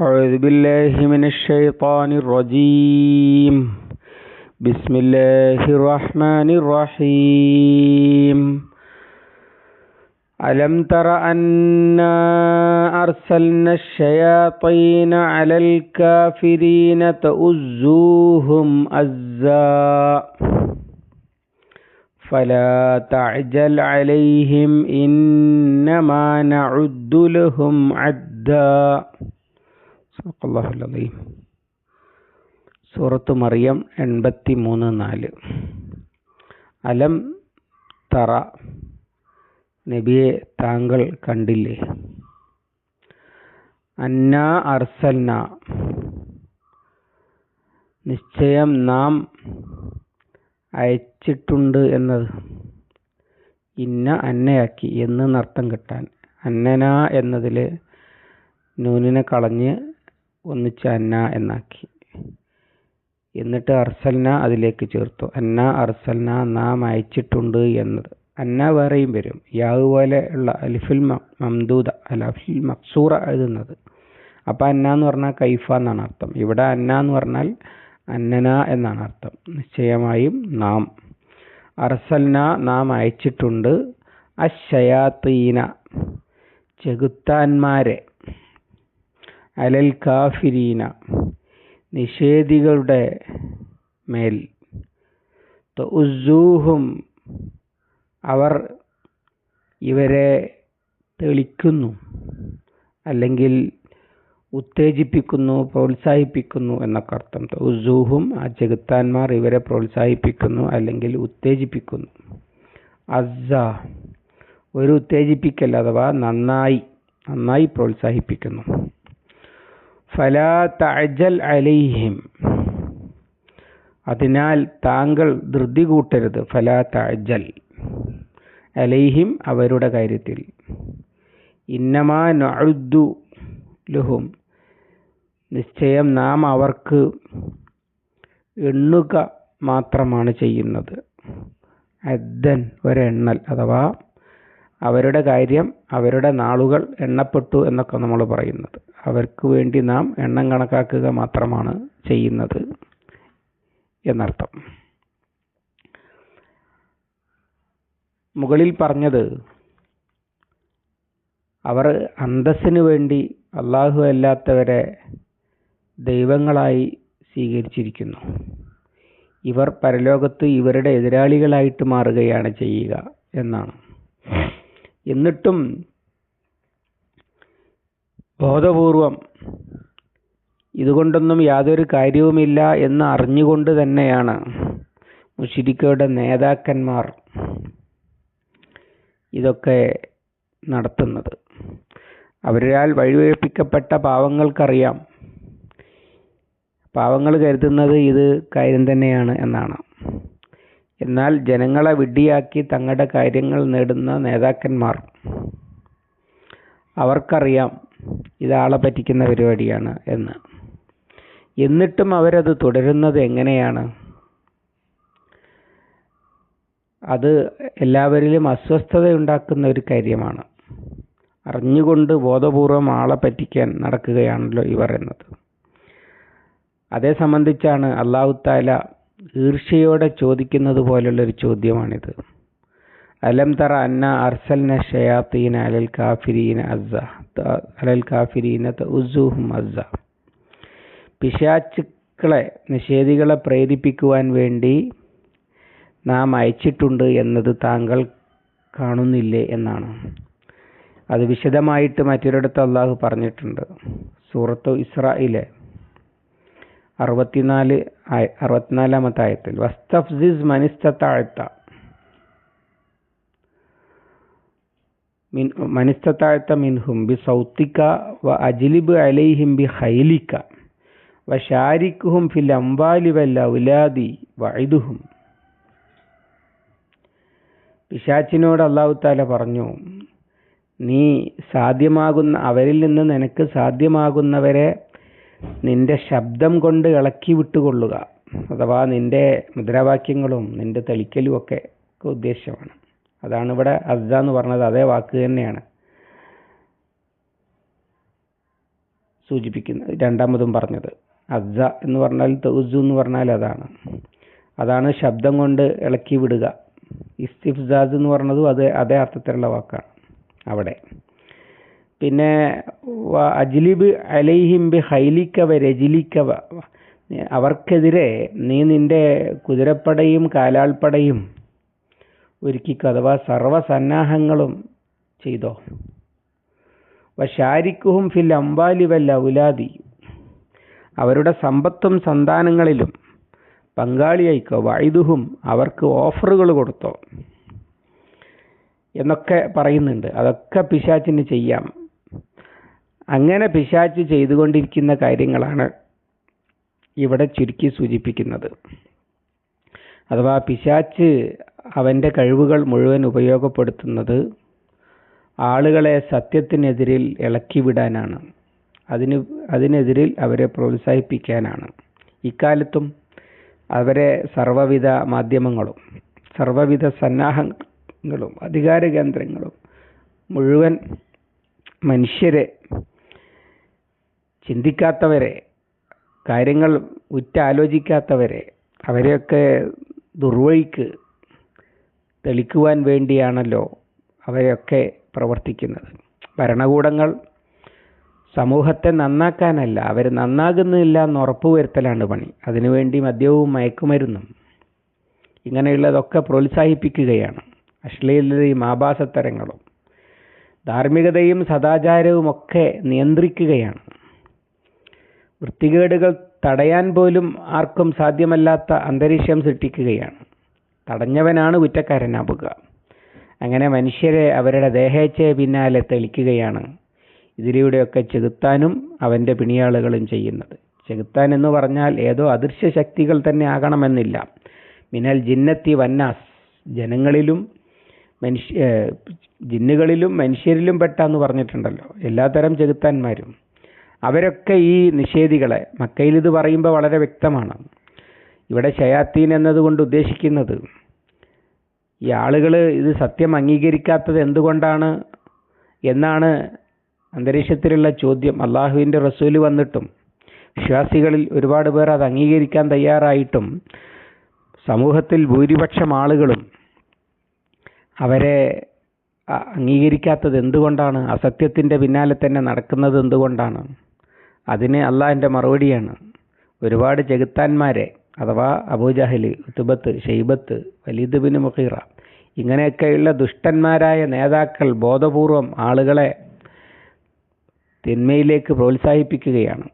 أعوذ بالله من الشيطان الرجيم. بسم الله الرحمن الرحيم. ألم تر أنا أرسلنا الشياطين على الكافرين تؤزوهم أزا. فلا تعجل عليهم إنما نعد لهم عدا. അള്ളാഹുലീം സൂറത്ത് മറിയം എൺപത്തി മൂന്ന് നാല്. അലം തറ നബിയെ താങ്കൾ കണ്ടില്ലേ? അന്ന അർസന്ന നിശ്ചയം നാം അയച്ചിട്ടുണ്ട് എന്നത്. ഇന്ന അന്നയാക്കി എന്ന് നർത്തം കിട്ടാൻ. അന്നന എന്നതിൽ നൂനിനെ കളഞ്ഞ് ഒന്നിച്ച് അന്ന എന്നാക്കി. എന്നിട്ട് അർസൽന അതിലേക്ക് ചേർത്തു. അന്ന അർസൽന നാം അയച്ചിട്ടുണ്ട് എന്നത്. അന്ന വേറെയും വരും. യാവ് പോലെ ഉള്ള അലിഫുൽ മംദൂദ അലഫിൽ മക്സൂറ എഴുതുന്നത്. അപ്പം അന്ന എന്ന് പറഞ്ഞാൽ കൈഫ എന്നാണ് അർത്ഥം. ഇവിടെ അന്ന എന്ന് പറഞ്ഞാൽ അന്നന എന്നാണ് അർത്ഥം. നിശ്ചയമായും നാം. അർസൽന നാം അയച്ചിട്ടുണ്ട് അശയാത്തീന ചെകുത്താന്മാരെ. അലൽ കാഫിരീന നിഷേധികളുടെ മേൽ. ഉസൂഹും അവർ ഇവരെ തെളിക്കുന്നു അല്ലെങ്കിൽ ഉത്തേജിപ്പിക്കുന്നു പ്രോത്സാഹിപ്പിക്കുന്നു എന്നൊക്കെ അർത്ഥം. ഉസൂഹും ആ ചെകുത്താന്മാർ ഇവരെ പ്രോത്സാഹിപ്പിക്കുന്നു അല്ലെങ്കിൽ ഉത്തേജിപ്പിക്കുന്നു. അസ ഒരു ഉത്തേജിപ്പിക്കൽ അഥവാ നന്നായി നന്നായി പ്രോത്സാഹിപ്പിക്കുന്നു. ഫലാ തഅജൽ അലൈഹിം. അതിനാൽ താങ്കൾ ധൃതി കൂട്ടരുത്. ഫലാ തഅജൽ അലൈഹിം അവരുടെ കാര്യത്തിൽ. ഇന്നമാ നഅുദ്ദു ലുഹും. നിശ്ചയം നാം അവർക്ക് എണ്ണുക മാത്രമാണ് ചെയ്യുന്നത്. അദ്ദൻ ഒരെണ്ണൽ അഥവാ അവരുടെ കാര്യം അവരുടെ നാളുകൾ എണ്ണപ്പെട്ടു എന്നൊക്കെ നമ്മൾ പറയുന്നത്. അവർക്ക് വേണ്ടി നാം എണ്ണം കണക്കാക്കുക മാത്രമാണ് ചെയ്യുന്നത് എന്നർത്ഥം. മുകളിൽ പറഞ്ഞത് അവർ അന്തസ്സിന് വേണ്ടി അള്ളാഹു അല്ലാത്തവരെ ദൈവങ്ങളായി സ്വീകരിച്ചിരിക്കുന്നു. ഇവർ പരലോകത്ത് ഇവരുടെ എതിരാളികളായിട്ട് മാറുകയാണ് ചെയ്യുക എന്നാണ്. എന്നിട്ടും ബോധപൂർവം. ഇതുകൊണ്ടൊന്നും യാതൊരു കാര്യവുമില്ല എന്ന് അറിഞ്ഞുകൊണ്ട് തന്നെയാണ് മുഷിരിക്കയുടെ നേതാക്കന്മാർ ഇതൊക്കെ നടത്തുന്നത്. അവരാൽ വഴിവഴിപ്പിക്കപ്പെട്ട പാവങ്ങൾക്കറിയാം. പാവങ്ങൾ കരുതുന്നത് ഇത് കാര്യം തന്നെയാണ് എന്നാണ്. എന്നാൽ ജനങ്ങളെ വിഡ്ഢിയാക്കി തങ്ങളുടെ കാര്യങ്ങൾ നേടുന്ന നേതാക്കന്മാർ അവർക്കറിയാം ഇതാളെ പറ്റിക്കുന്ന പരിപാടിയാണ് എന്ന്. എന്നിട്ടും അവരത് തുടരുന്നത് എങ്ങനെയാണ്? അത് എല്ലാവരിലും അസ്വസ്ഥതയുണ്ടാക്കുന്ന ഒരു കാര്യമാണ്. അറിഞ്ഞുകൊണ്ട് ബോധപൂർവം ആളെ പറ്റിക്കാൻ നടക്കുകയാണല്ലോ ഇവർ എന്നത്. അതേ സംബന്ധിച്ചാണ് അള്ളാഹു താല ഈർഷ്യയോടെ ചോദിക്കുന്നത് പോലുള്ളൊരു ചോദ്യമാണിത്. അലം തറ അന്ന അർസൽന ഷയാത്തീന അലൽ കാഫിരീന അസ അലൽ കാഫിരീന ഉസൂഹും അസ പിശാച്ചുക്കളെ നിഷേധികളെ പ്രേരിപ്പിക്കുവാൻ വേണ്ടി നാം അയച്ചിട്ടുണ്ട് എന്നത് താങ്കൾ കാണുന്നില്ലേ എന്നാണ്. അത് വിശദമായിട്ട് മറ്റൊരിടത്ത് അള്ളാഹു പറഞ്ഞിട്ടുണ്ട്. സൂറത്തു ഇസ്രായിലെ അറുപത്തിനാല് അറുപത്തിനാലാമത്തെ ആയത്തിൽ വസ്തഫ്സിസ് മനിസ്തത്താഴ്ത്ത മനിസ്തത്താഴ്ത്ത മിൻഹും ബി സൗത്തിക്ക വ അജിലിബ് അലൈഹിം ബി ഹൈലിക്ക വ ഷാരിക്കുഹും ഫിൽ അംബാലി വല്ല ഉലാദി വൈദുഹും പിശാച്ചിനോട് അള്ളാഹു താല പറഞ്ഞു നീ സാധ്യമാകുന്ന അവരിൽ നിന്ന് നിനക്ക് സാധ്യമാകുന്നവരെ നിന്റെ ശബ്ദം കൊണ്ട് ഇളക്കി വിട്ടുകൊള്ളുക. അഥവാ നിന്റെ മുദ്രാവാക്യങ്ങളും നിന്റെ തെളിക്കലും ഒക്കെ ഉദ്ദേശമാണ്. അതാണ് ഇവിടെ അസ്ദ എന്ന് പറഞ്ഞത് അതേ വാക്ക് തന്നെയാണ്. സൂചിപ്പിക്കുന്നത് രണ്ടാമതും പറഞ്ഞത്. അസ്ദ എന്ന് പറഞ്ഞാൽ തൗസു എന്ന് പറഞ്ഞാൽ അതാണ്. അതാണ് ശബ്ദം കൊണ്ട് ഇളക്കി വിടുക. ഇസ്തിഫ്സാസ് എന്ന് പറഞ്ഞതും അത് അതേ അർത്ഥത്തിലുള്ള വാക്കാണ് അവിടെ. പിന്നെ അജ്ലിബ് അലൈഹിം ബി രജിലിക്കവ. അവർക്കെതിരെ നീ നിന്റെ കുതിരപ്പടയും കാലാൾപ്പടയും ഒരുക്കിക്കോ. അഥവാ സർവസന്നാഹങ്ങളും ചെയ്തോ. വശാരിക്കുഹും ഫിൽ അംബാലി വല്ല ഔലാദി. അവരുടെ സമ്പത്തും സന്താനങ്ങളിലും പങ്കാളിയായിക്കോ. വൈദുഹും അവർക്ക് ഓഫറുകൾ കൊടുത്തോ. എന്നൊക്കെ പറയുന്നുണ്ട്. അതൊക്കെ പിശാച്ചിന് ചെയ്യാം. അങ്ങനെ പിശാച്ച് ചെയ്തുകൊണ്ടിരിക്കുന്ന കാര്യങ്ങളാണ് ഇവിടെ ചുരുക്കി സൂചിപ്പിക്കുന്നത്. അഥവാ പിശാച്ച് അവന്റെ കഴിവുകൾ മുഴുവൻ ഉപയോഗപ്പെടുത്തുന്നത് ആളുകളെ സത്യത്തിനെതിരിൽ ഇളക്കിവിടാനാണ്. അതിന് അതിനെതിരിൽ അവരെ പ്രോത്സാഹിപ്പിക്കാനാണ്. ഇക്കാലത്തും അവരെ സർവവിധ മാധ്യമങ്ങളും സർവവിധ സന്നാഹങ്ങളും അധികാര കേന്ദ്രങ്ങളും മുഴുവൻ മനുഷ്യരെ ചിന്തിക്കാത്തവരെ കാര്യങ്ങൾ ഉറ്റാലോചിക്കാത്തവരെ അവരെയൊക്കെ ദുർവഴിക്ക് തെളിക്കുവാൻ വേണ്ടിയാണല്ലോ അവയൊക്കെ പ്രവർത്തിക്കുന്നത്. ഭരണകൂടങ്ങൾ സമൂഹത്തെ നന്നാക്കാനല്ല അവർ നന്നാകുന്നില്ല എന്ന് ഉറപ്പുവരുത്തലാണ് പണി. അതിനുവേണ്ടി മദ്യവും മയക്കുമരുന്നും ഇങ്ങനെയുള്ളതൊക്കെ പ്രോത്സാഹിപ്പിക്കുകയാണ്. അശ്ലീലതയും ആഭാസത്തരങ്ങളും ധാർമ്മികതയും സദാചാരവും ഒക്കെ നിയന്ത്രിക്കുകയാണ്. വൃത്തികേടുകൾ തടയാൻ പോലും ആർക്കും സാധ്യമല്ലാത്ത അന്തരീക്ഷം സൃഷ്ടിക്കുകയാണ്. തടഞ്ഞവനാണ് കുറ്റക്കാരനാവുക അങ്ങനെ മനുഷ്യരെ അവരുടെ ദേഹേച്ഛയെ പിന്നാലെ തെളിക്കുകയാണ് ഇതിലൂടെയൊക്കെ ചെകുത്താനും അവന്റെ പിണിയാളുകളും ചെയ്യുന്നത്. ചെകുത്താൻ എന്ന് പറഞ്ഞാൽ ഏതോ അദൃശ്യ ശക്തികൾ തന്നെ ആകണമെന്നില്ല. മിനൽ ജിന്നത്തി വന്നാസ്. ജനങ്ങളിലും മനുഷ്യ ജിന്നുകളിലും മനുഷ്യരിലും പെട്ടാന്ന് പറഞ്ഞിട്ടുണ്ടല്ലോ. എല്ലാത്തരം ചെകുത്താന്മാരും. അവരൊക്കെ ഈ നിഷേധികളെ. മക്കയിൽ ഇത് പറയുമ്പോൾ വളരെ വ്യക്തമാണ്. ഇവിടെ ഷയാത്തീൻ എന്നതുകൊണ്ട് ഉദ്ദേശിക്കുന്നത്. ഈ ആളുകൾ ഇത് സത്യം അംഗീകരിക്കാത്തത് എന്തുകൊണ്ടാണ് എന്നാണ് അന്തരീക്ഷത്തിലുള്ള ചോദ്യം. അള്ളാഹുവിന്റെ റസൂൽ വന്നിട്ടും വിശ്വാസികളിൽ ഒരുപാട് പേർ അത് അംഗീകരിക്കാൻ തയ്യാറായിട്ടും സമൂഹത്തിൽ ഭൂരിപക്ഷം ആളുകളും അവരെ അംഗീകരിക്കാത്തത് എന്തുകൊണ്ടാണ്? അസത്യത്തിന്റെ പിന്നാലെ തന്നെ നടക്കുന്നത് എന്തുകൊണ്ടാണ്? അതിന് അള്ളാഹിന്റെ മറുപടിയാണ്. ഒരുപാട് ചെകുത്താന്മാരെ അഥവാ Abu Jahl Utbah Shaybah Walid bin Mughira ഇങ്ങനെയൊക്കെയുള്ള ദുഷ്ടന്മാരായ നേതാക്കൾ ബോധപൂർവം ആളുകളെ തിന്മയിലേക്ക് പ്രോത്സാഹിപ്പിക്കുകയാണ്.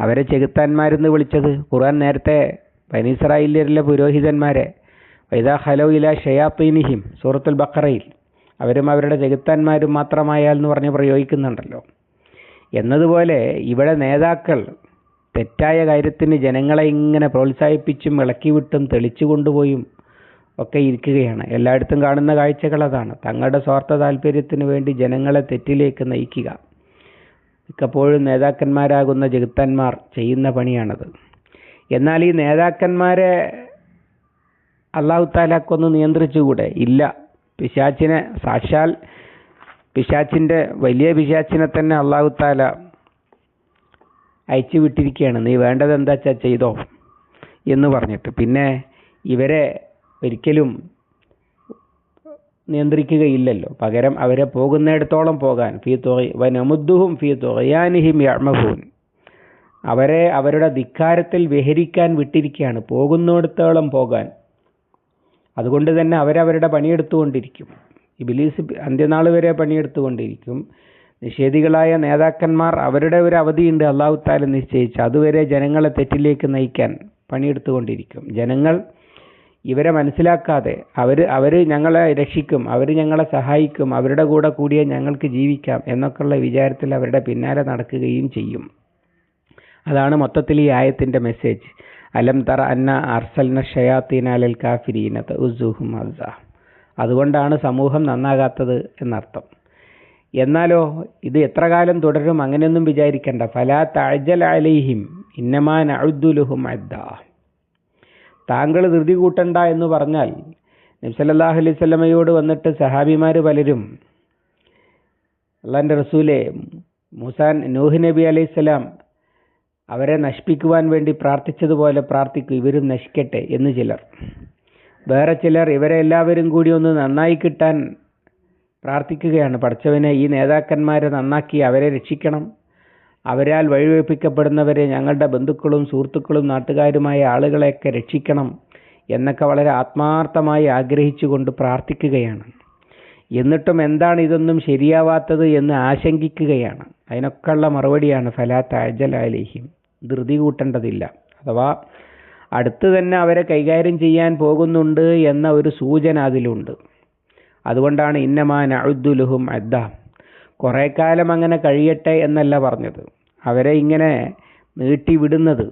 അവരെ ചെകുത്താന്മാരെന്ന് വിളിച്ചത് ഖുർആൻ നേരത്തെ ബനീസ്രായിലെ പുരോഹിതന്മാരെ വൈദാ ഹലോ ഇല ഷയാത്തീനിഹിം സൂറത്തുൽ ബക്കറയിൽ അവരും അവരുടെ ചെകുത്താന്മാരും മാത്രമായാൽ എന്ന് പറഞ്ഞ് പ്രയോഗിക്കുന്നുണ്ടല്ലോ. എന്നതുപോലെ ഇവിടെ നേതാക്കൾ തെറ്റായ കാര്യത്തിന് ജനങ്ങളെ ഇങ്ങനെ പ്രോത്സാഹിപ്പിച്ചും ഇളക്കിവിട്ടും തെളിച്ചു കൊണ്ടുപോയും ഒക്കെ ഇരിക്കുകയാണ്. എല്ലായിടത്തും കാണുന്ന കാഴ്ചകൾ അതാണ്. തങ്ങളുടെ സ്വാർത്ഥ താല്പര്യത്തിന് വേണ്ടി ജനങ്ങളെ തെറ്റിലേക്ക് നയിക്കുക. മിക്കപ്പോഴും നേതാക്കന്മാരാകുന്ന ജഗത്തന്മാർ ചെയ്യുന്ന പണിയാണത്. എന്നാൽ ഈ നേതാക്കന്മാരെ അള്ളാഹു താലാക്കൊന്ന് നിയന്ത്രിച്ചുകൂടെ? ഇല്ല. പിശാച്ചിനെ സാക്ഷാൽ പിശാച്ചിന്റെ വലിയ പിശാച്ചിനെ തന്നെ അള്ളാഹു താല അയച്ചു വിട്ടിരിക്കുകയാണ്. നീ വേണ്ടത് എന്താ വെച്ചാൽ ചെയ്തോ? എന്ന് പറഞ്ഞിട്ട്. പിന്നെ ഇവരെ ഒരിക്കലും നിയന്ത്രിക്കുകയില്ലല്ലോ. പകരം അവരെ പോകുന്നിടത്തോളം പോകാൻ. ഫീ തുകൈ വനമുദ്ദുഹും ഫീ തുകയാനിഹിം യാമഹൂൻ അവരെ അവരുടെ ധിക്കാരത്തിൽ വിഹരിക്കാൻ വിട്ടിരിക്കുകയാണ്. പോകുന്നിടത്തോളം പോകാൻ. അതുകൊണ്ട് തന്നെ അവരവരുടെ പണിയെടുത്തുകൊണ്ടിരിക്കും. ഇബിലീസ് അന്ത്യനാൾ വരെ പണിയെടുത്തുകൊണ്ടിരിക്കും. നിഷേധികളായ നേതാക്കന്മാർ അവരുടെ ഒരു അവധിയുണ്ട്. അള്ളാഹു താല നിശ്ചയിച്ച് അതുവരെ ജനങ്ങളെ തെറ്റിലേക്ക് നയിക്കാൻ പണിയെടുത്തുകൊണ്ടിരിക്കും. ജനങ്ങൾ ഇവരെ മനസ്സിലാക്കാതെ അവർ അവർ ഞങ്ങളെ രക്ഷിക്കും അവർ ഞങ്ങളെ സഹായിക്കും അവരുടെ കൂടെ കൂടിയേ ഞങ്ങൾക്ക് ജീവിക്കാം എന്നൊക്കെയുള്ള വിചാരത്തിൽ അവരുടെ പിന്നാലെ നടക്കുകയും ചെയ്യും. അതാണ് മൊത്തത്തിൽ ഈ ആയത്തിന്റെ മെസ്സേജ് അലം തറ അന്ന അർസൽന ഷയാത്തീനാലൽ കാഫിരീന ഉസുഹും അതുകൊണ്ടാണ് സമൂഹം നന്നാകാത്തത് എന്നർത്ഥം. എന്നാലോ ഇത് എത്ര കാലം തുടരും അങ്ങനെയൊന്നും വിചാരിക്കണ്ട. ഫലാ തഅജൽ അലൈഹിം ഇന്നമാ അഴുദ്ദുലുഹും അദ്ദാ. താങ്കൾ ധൃതി കൂട്ടണ്ട എന്ന് പറഞ്ഞാൽ നബ്സല്ലാഹു അലൈഹി സ്വലമയോട് വന്നിട്ട് സഹാബിമാർ പലരും അള്ളാന്റെ റസൂലെ മൂസാൻ നൂഹ് നബി അലൈഹി സ്വലാം അവരെ നശിപ്പിക്കുവാൻ വേണ്ടി പ്രാർത്ഥിച്ചതുപോലെ പ്രാർത്ഥിക്കും ഇവരും നശിക്കട്ടെ എന്ന് ചിലർ. വേറെ ചിലർ ഇവരെ എല്ലാവരും കൂടി ഒന്ന് നന്നായി കിട്ടാൻ പ്രാർത്ഥിക്കുകയാണ്. പഠിച്ചവനെ ഈ നേതാക്കന്മാരെ നന്നാക്കി അവരെ രക്ഷിക്കണം. അവരാൽ വഴിവെപ്പിക്കപ്പെടുന്നവരെ ഞങ്ങളുടെ ബന്ധുക്കളും സുഹൃത്തുക്കളും നാട്ടുകാരുമായ ആളുകളെയൊക്കെ രക്ഷിക്കണം എന്നൊക്കെ വളരെ ആത്മാർത്ഥമായി ആഗ്രഹിച്ചുകൊണ്ട് പ്രാർത്ഥിക്കുകയാണ്. എന്നിട്ടും എന്താണ് ഇതൊന്നും ശരിയാവാത്തത് എന്ന് ആശങ്കിക്കുകയാണ്. അതിനൊക്കെയുള്ള മറുപടിയാണ് ഫലാത്ത് അജലാലിഹിം ധൃതി കൂട്ടേണ്ടതില്ല. അഥവാ അടുത്ത് തന്നെ അവരെ കൈകാര്യം ചെയ്യാൻ പോകുന്നുണ്ട് എന്ന ഒരു സൂചന അതിലുണ്ട്. അതുകൊണ്ടാണ് ഇന്നമാ നഅുദ്ദുലുഹും അദ്ദ. കുറേ കാലം അങ്ങനെ കഴിയട്ടെ എന്നല്ല പറഞ്ഞത്. അവരെ ഇങ്ങനെ നീട്ടിവിടുന്നത്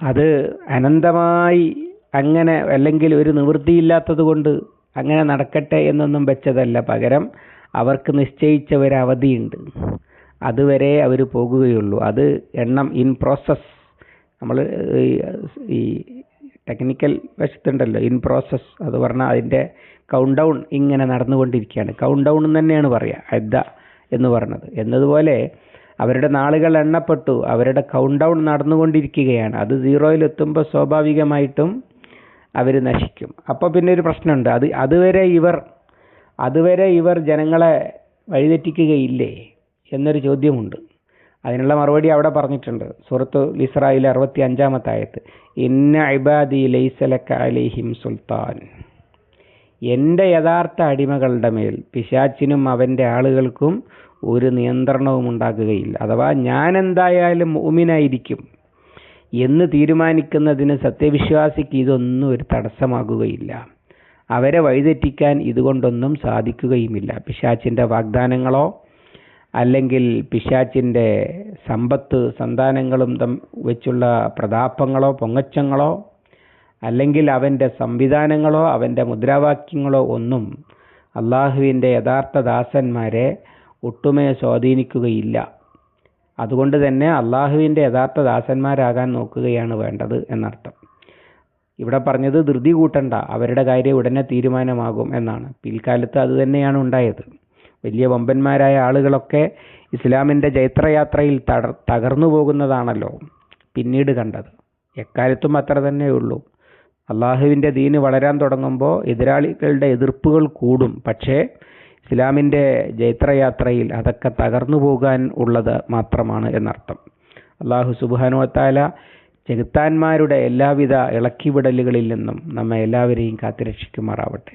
അത് അനന്തമായി അങ്ങനെ അല്ലെങ്കിൽ ഒരു നിവൃത്തിയില്ലാത്തത് കൊണ്ട് അങ്ങനെ നടക്കട്ടെ എന്നൊന്നും വെച്ചതല്ല. പകരം അവർക്ക് നിശ്ചയിച്ച ഒരു അവധിയുണ്ട്. അതുവരെ അവർ പോകുകയുള്ളൂ. അത് എണ്ണം ഇൻ പ്രോസസ് നമ്മൾ ഈ ടെക്നിക്കൽ വശത്തുണ്ടല്ലോ. ഇൻ പ്രോസസ് അത് പറഞ്ഞാൽ അതിന്റെ കൗണ്ട് ഡൗൺ ഇങ്ങനെ നടന്നുകൊണ്ടിരിക്കുകയാണ്. കൗണ്ട് ഡൗൺ തന്നെയാണ് പറയുക അദ്ദ എന്ന് പറഞ്ഞത് എന്നതുപോലെ അവരുടെ നാളുകൾ എണ്ണപ്പെട്ടു അവരുടെ കൗണ്ട് ഡൗൺ നടന്നുകൊണ്ടിരിക്കുകയാണ്. അത് സീറോയിൽ എത്തുമ്പോൾ സ്വാഭാവികമായിട്ടും അവർ നശിക്കും. അപ്പോൾ പിന്നെ ഒരു പ്രശ്നമുണ്ട്. അത് അതുവരെ ഇവർ അതുവരെ ഇവർ ജനങ്ങളെ വഴിതെറ്റിക്കുകയില്ലേ എന്നൊരു ചോദ്യമുണ്ട്. അതിനുള്ള മറുപടി അവിടെ പറഞ്ഞിട്ടുണ്ട്. സൂറത്ത് ഇസ്രായേൽ അറുപത്തി അഞ്ചാമത്തായത് ഇന്ന ഇബാദി ലൈസലക്ക അലിഹിം സുൽത്താൻ. എന്റെ യഥാർത്ഥ അടിമകളുടെ മേൽ പിശാച്ചിനും അവന്റെ ആളുകൾക്കും ഒരു നിയന്ത്രണവും ഉണ്ടാകുകയില്ല അഥവാ ഞാൻ എന്തായാലും മുഅ്മിനായിരിക്കും എന്ന് തീരുമാനിക്കുന്നതിന് സത്യവിശ്വാസിക്ക് ഇതൊന്നും ഒരു തടസ്സമാകുകയില്ല. അവരെ വഴിതെറ്റിക്കാൻ ഇതുകൊണ്ടൊന്നും സാധിക്കുകയുമില്ല. പിശാച്ചിന്റെ വാഗ്ദാനങ്ങളോ അല്ലെങ്കിൽ പിശാച്ചിന്റെ സമ്പത്ത് സന്താനങ്ങളും വെച്ചുള്ള പ്രതാപങ്ങളോ പൊങ്ങച്ചങ്ങളോ അല്ലെങ്കിൽ അവന്റെ സംവിധാനങ്ങളോ അവന്റെ മുദ്രാവാക്യങ്ങളോ ഒന്നും അള്ളാഹുവിന്റെ യഥാർത്ഥ ദാസന്മാരെ ഒട്ടുമേ സ്വാധീനിക്കുകയില്ല. അതുകൊണ്ട് തന്നെ അള്ളാഹുവിന്റെ യഥാർത്ഥ ദാസന്മാരാകാൻ നോക്കുകയാണ് വേണ്ടത് എന്നർത്ഥം. ഇവിടെ പറഞ്ഞത് ധൃതി കൂട്ടണ്ട അവരുടെ കാര്യം ഉടനെ തീരുമാനമാകും എന്നാണ്. പിൽക്കാലത്ത് അത് തന്നെയാണ് ഉണ്ടായത്. വലിയ വമ്പന്മാരായ ആളുകളൊക്കെ ഇസ്ലാമിന്റെ ജൈത്രയാത്രയിൽ തകർന്നു പോകുന്നതാണല്ലോ പിന്നീട് കണ്ടത്. എക്കാലത്തും അത്ര തന്നെയുള്ളൂ. അള്ളാഹുവിന്റെ ദീന് വളരാൻ തുടങ്ങുമ്പോൾ എതിരാളികളുടെ എതിർപ്പുകൾ കൂടും. പക്ഷേ ഇസ്ലാമിന്റെ ജൈത്രയാത്രയിൽ അതൊക്കെ തകർന്നു പോകാൻ ഉള്ളത് മാത്രമാണ് എന്നർത്ഥം. അള്ളാഹു സുബാനുവത്താല ചെകുത്താന്മാരുടെ എല്ലാവിധ ഇളക്കിവിടലുകളിൽ നിന്നും നമ്മെ എല്ലാവരെയും കാത്തുരക്ഷിക്കുമാറാവട്ടെ.